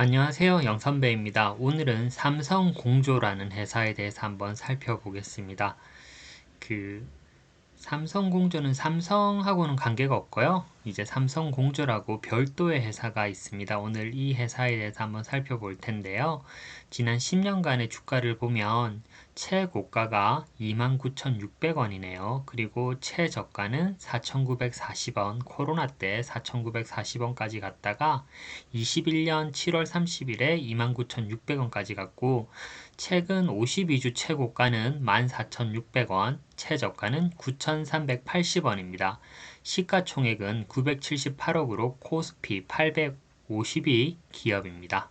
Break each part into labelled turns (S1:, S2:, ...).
S1: 안녕하세요 영선배입니다. 오늘은 삼성공조라는 회사에 대해서 한번 살펴보겠습니다. 그 삼성공조는 삼성하고는 관계가 없고요. 이제 삼성공조라고 별도의 회사가 있습니다. 오늘 이 회사에 대해서 한번 살펴볼 텐데요. 지난 10년간의 주가를 보면 최고가가 29,600원이네요. 그리고 최저가는 4,940원, 코로나 때 4,940원까지 갔다가 21년 7월 30일에 29,600원까지 갔고 최근 52주 최고가는 14,600원, 최저가는 9,380원입니다. 시가총액은 978억으로 코스피 852 기업입니다.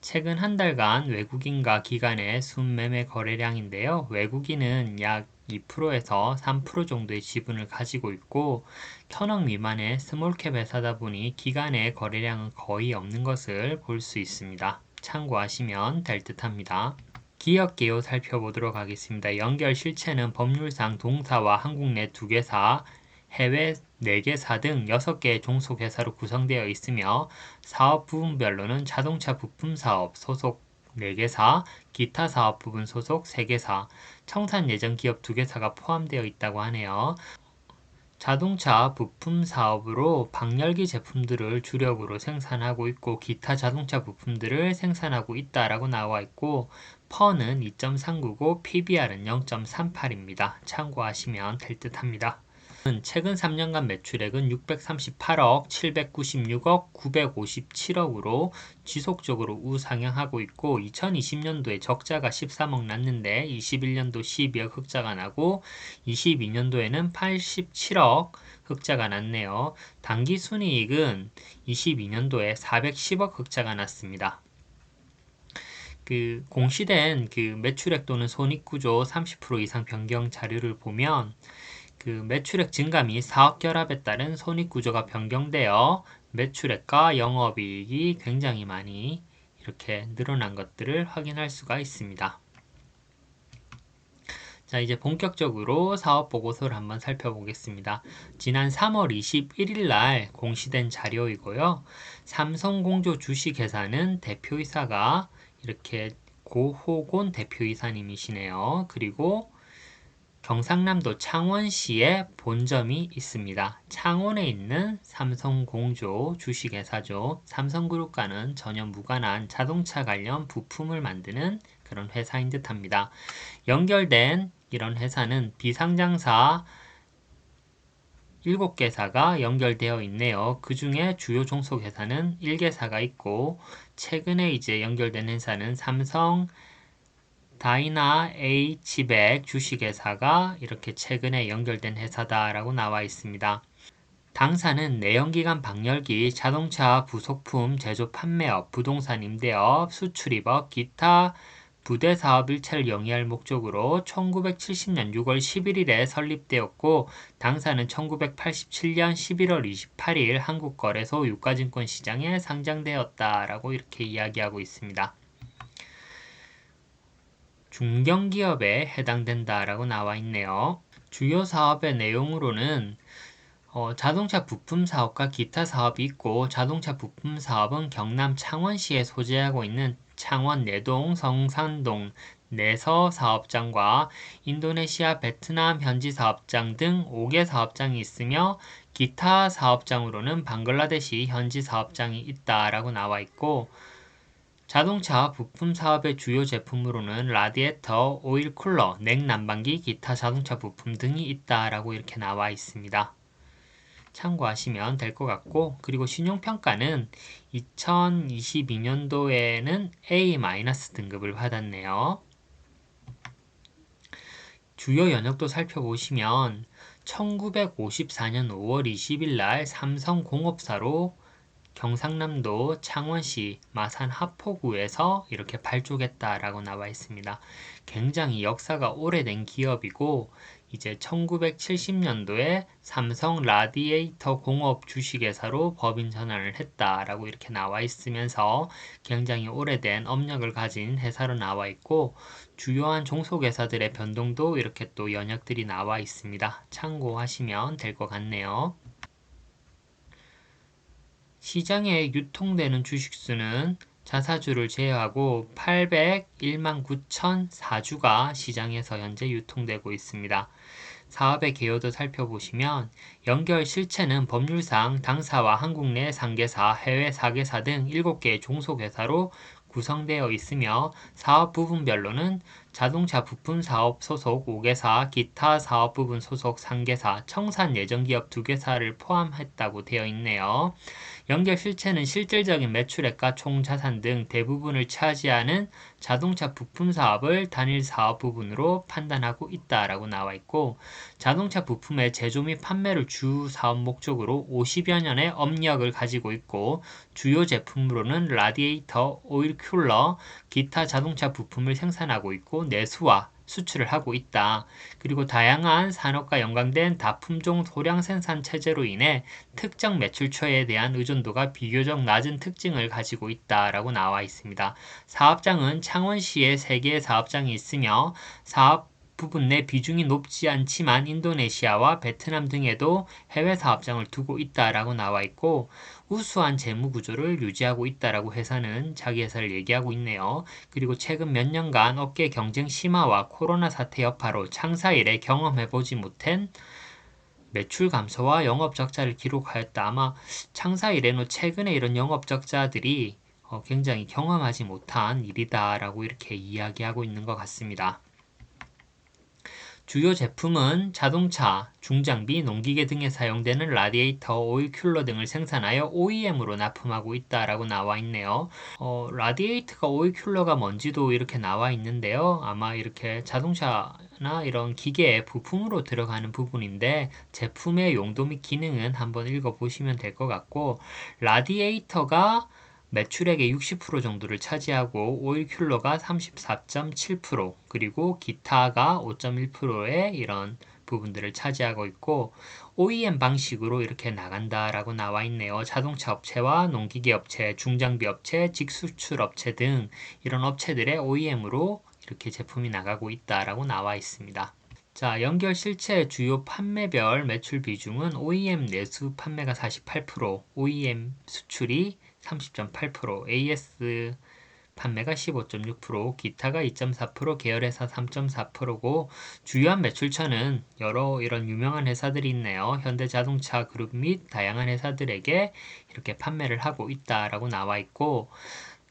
S1: 최근 한 달간 외국인과 기관의 순매매 거래량인데요. 외국인은 약 2%에서 3% 정도의 지분을 가지고 있고 천억 미만의 스몰캡 회사다 보니 기간의 거래량은 거의 없는 것을 볼 수 있습니다. 참고하시면 될 듯합니다. 기업 개요 살펴보도록 하겠습니다. 연결 실체는 법률상 동사와 한국 내 두 개사, 해외 4개사 등 6개의 종속회사로 구성되어 있으며 사업 부분별로는 자동차 부품 사업 소속 4개사, 기타 사업 부분 소속 3개사, 청산 예정 기업 2개사가 포함되어 있다고 하네요. 자동차 부품 사업으로 방열기 제품들을 주력으로 생산하고 있고 기타 자동차 부품들을 생산하고 있다라고 나와 있고 퍼는 2.399, PBR은 0.38입니다. 참고하시면 될 듯합니다. 최근 3년간 매출액은 638억, 796억, 957억으로 지속적으로 우상향하고 있고 2020년도에 적자가 13억 났는데 21년도 12억 흑자가 나고 22년도에는 87억 흑자가 났네요. 단기 순이익은 22년도에 410억 흑자가 났습니다. 그 공시된 그 매출액 또는 손익구조 30% 이상 변경 자료를 보면 그 매출액 증가 및 사업 결합에 따른 손익 구조가 변경되어 매출액과 영업이익이 굉장히 많이 이렇게 늘어난 것들을 확인할 수가 있습니다. 자, 이제 본격적으로 사업 보고서를 한번 살펴보겠습니다. 지난 3월 21일 날 공시된 자료이고요. 삼성공조 주식회사는 대표이사가 이렇게 고호곤 대표이사님이시네요. 그리고 경상남도 창원시에 본점이 있습니다. 창원에 있는 삼성공조 주식회사죠. 삼성그룹과는 전혀 무관한 자동차 관련 부품을 만드는 그런 회사인 듯 합니다. 연결된 이런 회사는 비상장사 7개사가 연결되어 있네요. 그 중에 주요 종속회사는 1개사가 있고, 최근에 이제 연결된 회사는 삼성, 다이나 H백 주식회사가 이렇게 최근에 연결된 회사다라고 나와 있습니다. 당사는 내연기관 방열기, 자동차 부속품 제조 판매업, 부동산 임대업, 수출입업, 기타 부대 사업 일체를 영위할 목적으로 1970년 6월 11일에 설립되었고 당사는 1987년 11월 28일 한국거래소 유가증권 시장에 상장되었다라고 이렇게 이야기하고 있습니다. 중견기업에 해당된다라고 나와 있네요. 주요 사업의 내용으로는 어, 자동차 부품 사업과 기타 사업이 있고 자동차 부품 사업은 경남 창원시에 소재하고 있는 창원 내동 성산동 내서 사업장과 인도네시아 베트남 현지 사업장 등 5개 사업장이 있으며 기타 사업장으로는 방글라데시 현지 사업장이 있다라고 나와 있고 자동차 부품 사업의 주요 제품으로는 라디에이터, 오일 쿨러, 냉난방기, 기타 자동차 부품 등이 있다라고 이렇게 나와 있습니다. 참고하시면 될 것 같고 그리고 신용평가는 2022년도에는 A- 등급을 받았네요. 주요 연역도 살펴보시면 1954년 5월 20일 날 삼성공업사로 경상남도 창원시 마산 하포구에서 이렇게 발족했다라고 나와 있습니다. 굉장히 역사가 오래된 기업이고 이제 1970년도에 삼성 라디에이터 공업 주식회사로 법인 전환을 했다라고 이렇게 나와 있으면서 굉장히 오래된 업력을 가진 회사로 나와 있고 주요한 종속회사들의 변동도 이렇게 또 연역들이 나와 있습니다. 참고하시면 될 것 같네요. 시장에 유통되는 주식수는 자사주를 제외하고 801만 9,004주가 시장에서 현재 유통되고 있습니다. 사업의 개요도 살펴보시면 연결 실체는 법률상 당사와 한국 내 상계사, 해외 사계사 등 7개의 종속회사로 구성되어 있으며 사업 부분별로는 자동차 부품 사업 소속 5개사, 기타 사업 부분 소속 3개사, 청산 예정기업 2개사를 포함했다고 되어 있네요. 연결 실체는 실질적인 매출액과 총 자산 등 대부분을 차지하는 자동차 부품 사업을 단일 사업 부분으로 판단하고 있다라고 나와 있고 자동차 부품의 제조 및 판매를 주 사업 목적으로 50여 년의 업력을 가지고 있고 주요 제품으로는 라디에이터, 오일 쿨러, 기타 자동차 부품을 생산하고 있고 내수와 수출을 하고 있다. 그리고 다양한 산업과 연관된 다품종 소량 생산 체제로 인해 특정 매출처에 대한 의존도가 비교적 낮은 특징을 가지고 있다라고 나와 있습니다. 사업장은 창원시에 3개의 사업장이 있으며 사업 부분 내 비중이 높지 않지만 인도네시아와 베트남 등에도 해외 사업장을 두고 있다라고 나와 있고 우수한 재무 구조를 유지하고 있다라고 회사는 자기 회사를 얘기하고 있네요. 그리고 최근 몇 년간 업계 경쟁 심화와 코로나 사태 여파로 창사 일에 경험해 보지 못한 매출 감소와 영업 적자를 기록하였다. 아마 창사 이래로 최근에 이런 영업 적자들이 어, 굉장히 경험하지 못한 일이다라고 이렇게 이야기하고 있는 것 같습니다. 주요 제품은 자동차, 중장비, 농기계 등에 사용되는 라디에이터, 오일 쿨러 등을 생산하여 OEM으로 납품하고 있다라고 나와 있네요. 어, 라디에이터가 오일 쿨러가 뭔지도 이렇게 나와 있는데요. 아마 이렇게 자동차나 이런 기계 부품으로 들어가는 부분인데 제품의 용도 및 기능은 한번 읽어보시면 될 것 같고 라디에이터가 매출액의 60% 정도를 차지하고 오일 큘러가 34.7% 그리고 기타가 5.1%의 이런 부분들을 차지하고 있고 OEM 방식으로 이렇게 나간다라고 나와 있네요. 자동차 업체와 농기계 업체, 중장비 업체, 직수출 업체 등 이런 업체들의 OEM으로 이렇게 제품이 나가고 있다라고 나와 있습니다. 자, 연결 실체 주요 판매별 매출 비중은 OEM 내수 판매가 48%, OEM 수출이 30.8%, AS 판매가 15.6%, 기타가 2.4%, 계열회사 3.4%고 주요한 매출처는 여러 이런 유명한 회사들이 있네요. 현대자동차 그룹 및 다양한 회사들에게 이렇게 판매를 하고 있다라고 나와 있고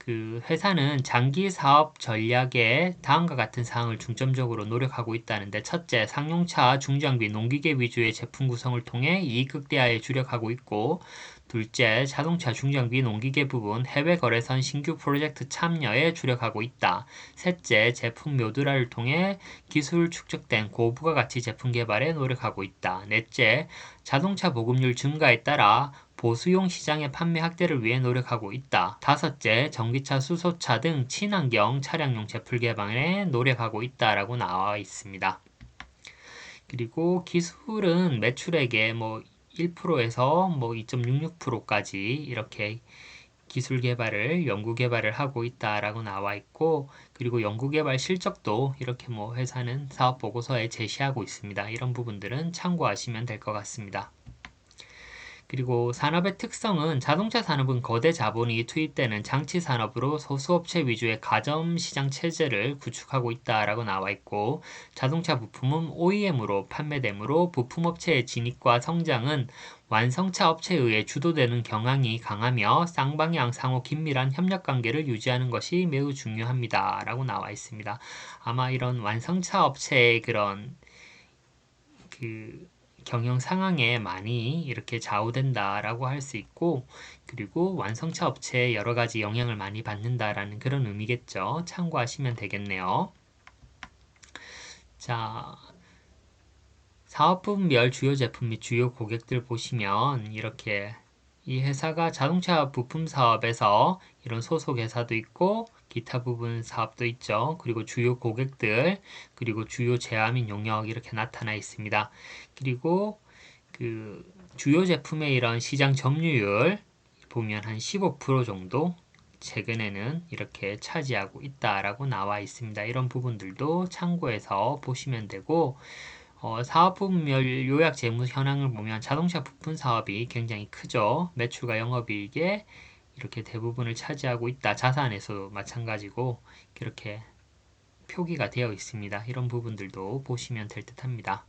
S1: 그 회사는 장기 사업 전략에 다음과 같은 사항을 중점적으로 노력하고 있다는데 첫째, 상용차, 중장비, 농기계 위주의 제품 구성을 통해 이익 극대화에 주력하고 있고 둘째, 자동차 중장비 농기계 부분 해외 거래선 신규 프로젝트 참여에 주력하고 있다. 셋째, 제품 묘두라를 통해 기술 축적된 고부가 가치 제품 개발에 노력하고 있다. 넷째, 자동차 보급률 증가에 따라 보수용 시장의 판매 확대를 위해 노력하고 있다. 다섯째, 전기차, 수소차 등 친환경 차량용 제품 개발에 노력하고 있다라고 나와 있습니다. 그리고 기술은 매출액의 뭐 1%에서 뭐 2.66%까지 이렇게 기술 개발을 연구 개발을 하고 있다라고 나와 있고 그리고 연구 개발 실적도 이렇게 뭐 회사는 사업 보고서에 제시하고 있습니다. 이런 부분들은 참고하시면 될 것 같습니다. 그리고 산업의 특성은 자동차 산업은 거대 자본이 투입되는 장치 산업으로 소수업체 위주의 가점 시장 체제를 구축하고 있다라고 나와 있고 자동차 부품은 OEM으로 판매되므로 부품업체의 진입과 성장은 완성차 업체에 의해 주도되는 경향이 강하며 쌍방향 상호 긴밀한 협력 관계를 유지하는 것이 매우 중요합니다. 라고 나와 있습니다. 아마 이런 완성차 업체의 그런 그 경영 상황에 많이 이렇게 좌우된다라고 할 수 있고 그리고 완성차 업체에 여러 가지 영향을 많이 받는다라는 그런 의미겠죠. 참고하시면 되겠네요. 자, 사업 부분별 주요 제품 및 주요 고객들 보시면 이렇게 이 회사가 자동차 부품 사업에서 이런 소속 회사도 있고 기타 부분 사업도 있죠. 그리고 주요 고객들, 그리고 주요 및 용역 이렇게 나타나 있습니다. 그리고 그 주요 제품의 이런 시장 점유율 보면 한 15% 정도 최근에는 이렇게 차지하고 있다라고 나와 있습니다. 이런 부분들도 참고해서 보시면 되고 어, 사업 부분별 요약 재무 현황을 보면 자동차 부품 사업이 굉장히 크죠. 매출과 영업이익에 이렇게 대부분을 차지하고 있다. 자산에서도 마찬가지고 이렇게 표기가 되어 있습니다. 이런 부분들도 보시면 될 듯합니다.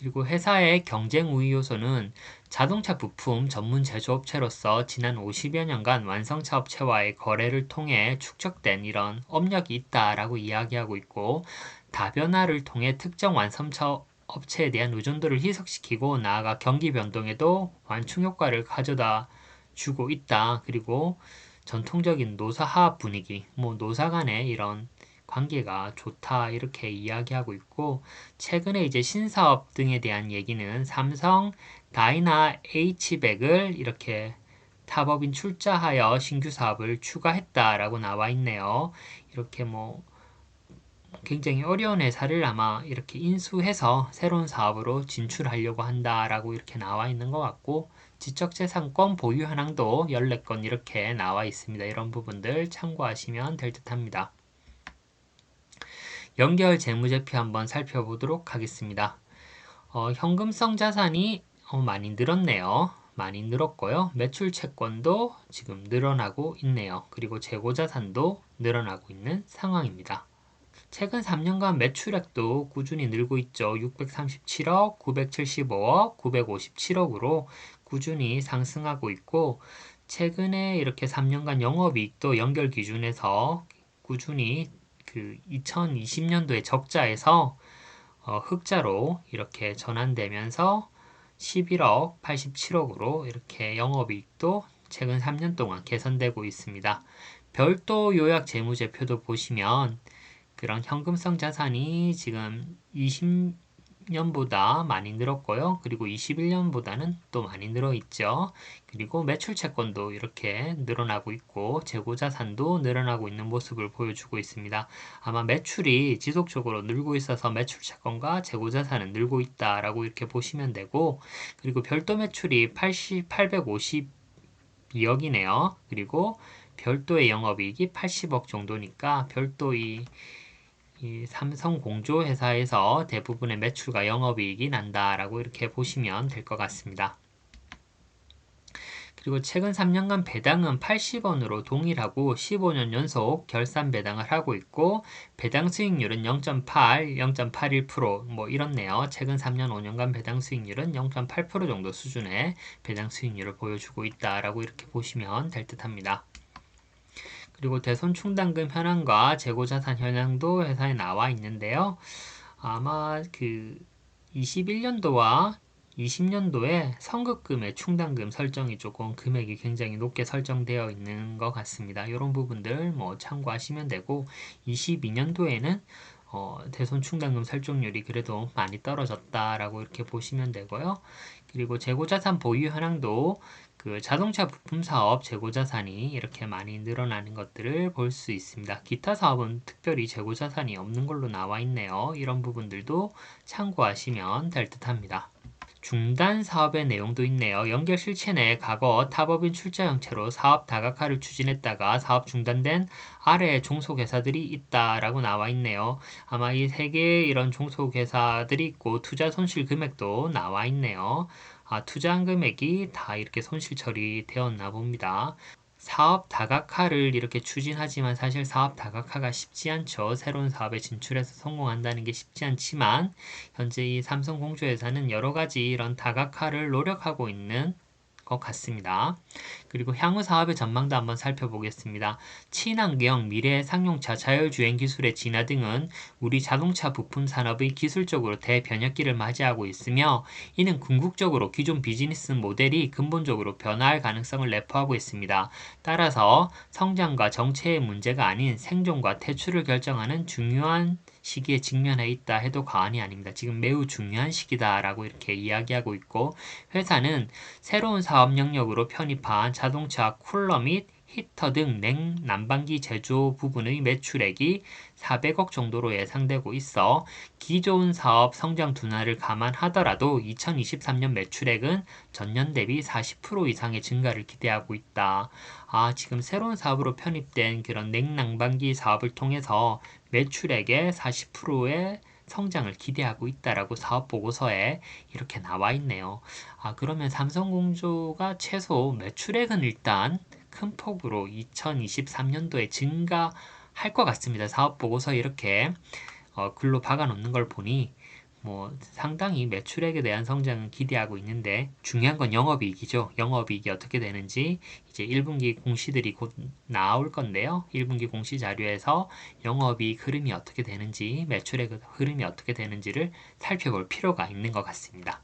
S1: 그리고 회사의 경쟁 우위 요소는 자동차 부품 전문 제조업체로서 지난 50여 년간 완성차 업체와의 거래를 통해 축적된 이런 업력이 있다라고 이야기하고 있고 다변화를 통해 특정 완성차 업체에 대한 의존도를 희석시키고 나아가 경기 변동에도 완충 효과를 가져다 주고 있다. 그리고 전통적인 노사 하합 분위기, 뭐 노사 간의 이런 관계가 좋다 이렇게 이야기하고 있고 최근에 이제 신사업 등에 대한 얘기는 삼성 다이나 H백을 이렇게 타법인 출자하여 신규 사업을 추가했다라고 나와 있네요. 이렇게 뭐 굉장히 어려운 회사를 아마 이렇게 인수해서 새로운 사업으로 진출하려고 한다라고 이렇게 나와 있는 것 같고 지적재산권 보유 현황도 14건 이렇게 나와 있습니다. 이런 부분들 참고하시면 될 듯합니다. 연결 재무제표 한번 살펴보도록 하겠습니다. 어, 현금성 자산이 어, 많이 늘었네요. 많이 늘었고요. 매출 채권도 지금 늘어나고 있네요. 그리고 재고 자산도 늘어나고 있는 상황입니다. 최근 3년간 매출액도 꾸준히 늘고 있죠. 637억, 975억, 957억으로 꾸준히 상승하고 있고 최근에 이렇게 3년간 영업이익도 연결 기준에서 꾸준히 그 2020년도에 적자에서 어, 흑자로 이렇게 전환되면서 11억 87억으로 이렇게 영업이익도 최근 3년 동안 개선되고 있습니다. 별도 요약 재무제표도 보시면 그런 현금성 자산이 지금 20 년보다 많이 늘었고요. 그리고 21년보다는 또 많이 늘어 있죠. 그리고 매출 채권도 이렇게 늘어나고 있고 재고 자산도 늘어나고 있는 모습을 보여주고 있습니다. 아마 매출이 지속적으로 늘고 있어서 매출 채권과 재고 자산은 늘고 있다라고 이렇게 보시면 되고 그리고 별도 매출이 80, 852억이네요. 그리고 별도의 영업이익이 80억 정도니까 별도의 이 삼성 공조 회사에서 대부분의 매출과 영업이익이 난다라고 이렇게 보시면 될 것 같습니다. 그리고 최근 3년간 배당은 80원으로 동일하고 15년 연속 결산 배당을 하고 있고 배당 수익률은 0.8, 0.81%뭐 이렇네요. 최근 3년 5년간 배당 수익률은 0.8% 정도 수준의 배당 수익률을 보여주고 있다라고 이렇게 보시면 될 듯합니다. 그리고 대손 충당금 현황과 재고자산 현황도 회사에 나와 있는데요. 아마 그 21년도와 20년도에 선급금의 충당금 설정이 조금 금액이 굉장히 높게 설정되어 있는 것 같습니다. 이런 부분들 뭐 참고하시면 되고 22년도에는 어, 대손 충당금 설정률이 그래도 많이 떨어졌다라고 이렇게 보시면 되고요. 그리고 재고자산 보유 현황도 그 자동차 부품 사업 재고 자산이 이렇게 많이 늘어나는 것들을 볼 수 있습니다. 기타 사업은 특별히 재고 자산이 없는 걸로 나와 있네요. 이런 부분들도 참고하시면 될 듯합니다. 중단 사업의 내용도 있네요. 연결 실체 내 과거 타법인 출자 형태로 사업 다각화를 추진했다가 사업 중단된 아래 종속회사들이 있다라고 나와 있네요. 아마 이 세 개의 이런 종속회사들이 있고 투자 손실 금액도 나와 있네요. 아, 투자한 금액이 다 이렇게 손실 처리되었나 봅니다. 사업 다각화를 이렇게 추진하지만 사실 사업 다각화가 쉽지 않죠. 새로운 사업에 진출해서 성공한다는 게 쉽지 않지만 현재 이 삼성공조회사는 여러 가지 이런 다각화를 노력하고 있는 것 같습니다. 그리고 향후 사업의 전망도 한번 살펴보겠습니다. 친환경, 미래 상용차, 자율주행 기술의 진화 등은 우리 자동차 부품 산업의 기술적으로 대변혁기를 맞이하고 있으며 이는 궁극적으로 기존 비즈니스 모델이 근본적으로 변화할 가능성을 내포하고 있습니다. 따라서 성장과 정체의 문제가 아닌 생존과 퇴출을 결정하는 중요한 시기에 직면해 있다 해도 과언이 아닙니다. 지금 매우 중요한 시기다라고 이렇게 이야기하고 있고 회사는 새로운 사업 영역으로 편입한 자동차 쿨러 및 히터 등 냉난방기 제조 부분의 매출액이 400억 정도로 예상되고 있어 기존 사업 성장 둔화를 감안하더라도 2023년 매출액은 전년 대비 40% 이상의 증가를 기대하고 있다. 아, 지금 새로운 사업으로 편입된 그런 냉난방기 사업을 통해서 매출액의 40%의 성장을 기대하고 있다라고 사업 보고서에 이렇게 나와 있네요. 아, 그러면 삼성공조가 최소 매출액은 일단 큰 폭으로 2023년도에 증가할 것 같습니다. 사업 보고서 이렇게 어, 글로 박아 놓는 걸 보니 뭐 상당히 매출액에 대한 성장을 기대하고 있는데 중요한 건 영업이익이죠. 영업이익이 어떻게 되는지 이제 1분기 공시들이 곧 나올 건데요. 1분기 공시 자료에서 영업이익 흐름이 어떻게 되는지 매출액 흐름이 어떻게 되는지를 살펴볼 필요가 있는 것 같습니다.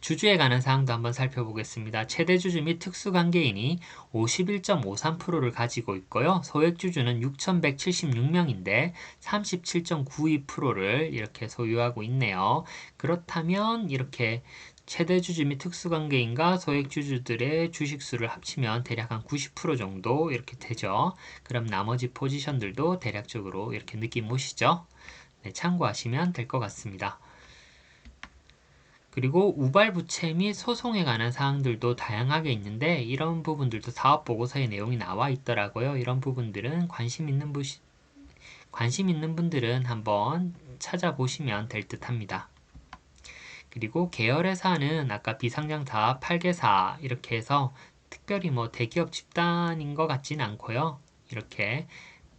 S1: 주주에 관한 사항도 한번 살펴보겠습니다. 최대 주주 및 특수관계인이 51.53%를 가지고 있고요. 소액 주주는 6,176명인데 37.92%를 이렇게 소유하고 있네요. 그렇다면 이렇게 최대 주주 및 특수관계인과 소액 주주들의 주식 수를 합치면 대략 한 90% 정도 이렇게 되죠. 그럼 나머지 포지션들도 대략적으로 이렇게 느낌 오시죠? 네, 참고하시면 될 것 같습니다. 그리고 우발 부채 및 소송에 관한 사항들도 다양하게 있는데 이런 부분들도 사업 보고서의 내용이 나와 있더라고요. 이런 부분들은 관심 있는 부 관심 있는 분들은 한번 찾아보시면 될 듯합니다. 그리고 계열회사는 아까 비상장사 8개사 이렇게 해서 특별히 뭐 대기업 집단인 것 같진 않고요. 이렇게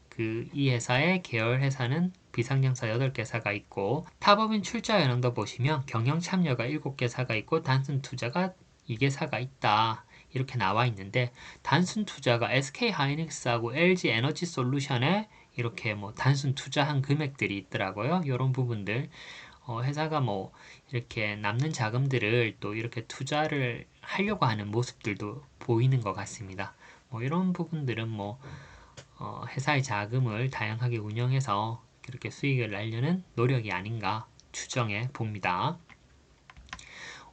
S1: 그 이 회사의 계열 회사는 비상장사 8개사가 있고 타법인 출자 현황도 보시면 경영 참여가 7개사가 있고 단순 투자가 2개사가 있다. 이렇게 나와 있는데 단순 투자가 SK 하이닉스하고 LG 에너지 솔루션에 이렇게 뭐 단순 투자한 금액들이 있더라고요. 이런 부분들 어, 회사가 뭐 이렇게 남는 자금들을 또 이렇게 투자를 하려고 하는 모습들도 보이는 것 같습니다. 뭐 이런 부분들은 뭐 어, 회사의 자금을 다양하게 운영해서 그렇게 수익을 날려는 노력이 아닌가 추정해 봅니다.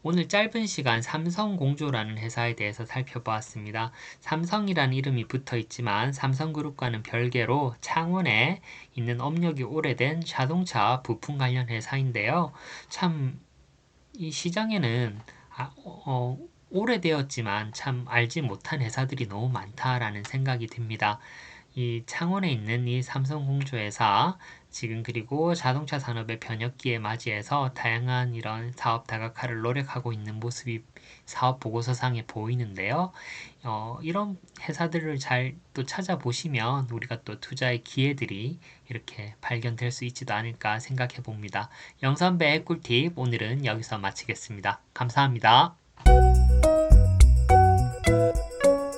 S1: 오늘 짧은 시간 삼성공조라는 회사에 대해서 살펴보았습니다. 삼성이라는 이름이 붙어 있지만 삼성그룹과는 별개로 창원에 있는 업력이 오래된 자동차 부품 관련 회사인데요. 참 이 시장에는 아, 어, 오래되었지만 참 알지 못한 회사들이 너무 많다라는 생각이 듭니다. 이 창원에 있는 이 삼성공조회사 지금 그리고 자동차 산업의 변혁기에 맞이해서 다양한 이런 사업 다각화를 노력하고 있는 모습이 사업 보고서상에 보이는데요. 어, 이런 회사들을 잘 또 찾아보시면 우리가 또 투자의 기회들이 이렇게 발견될 수 있지도 않을까 생각해 봅니다. 영선배의 꿀팁 오늘은 여기서 마치겠습니다. 감사합니다.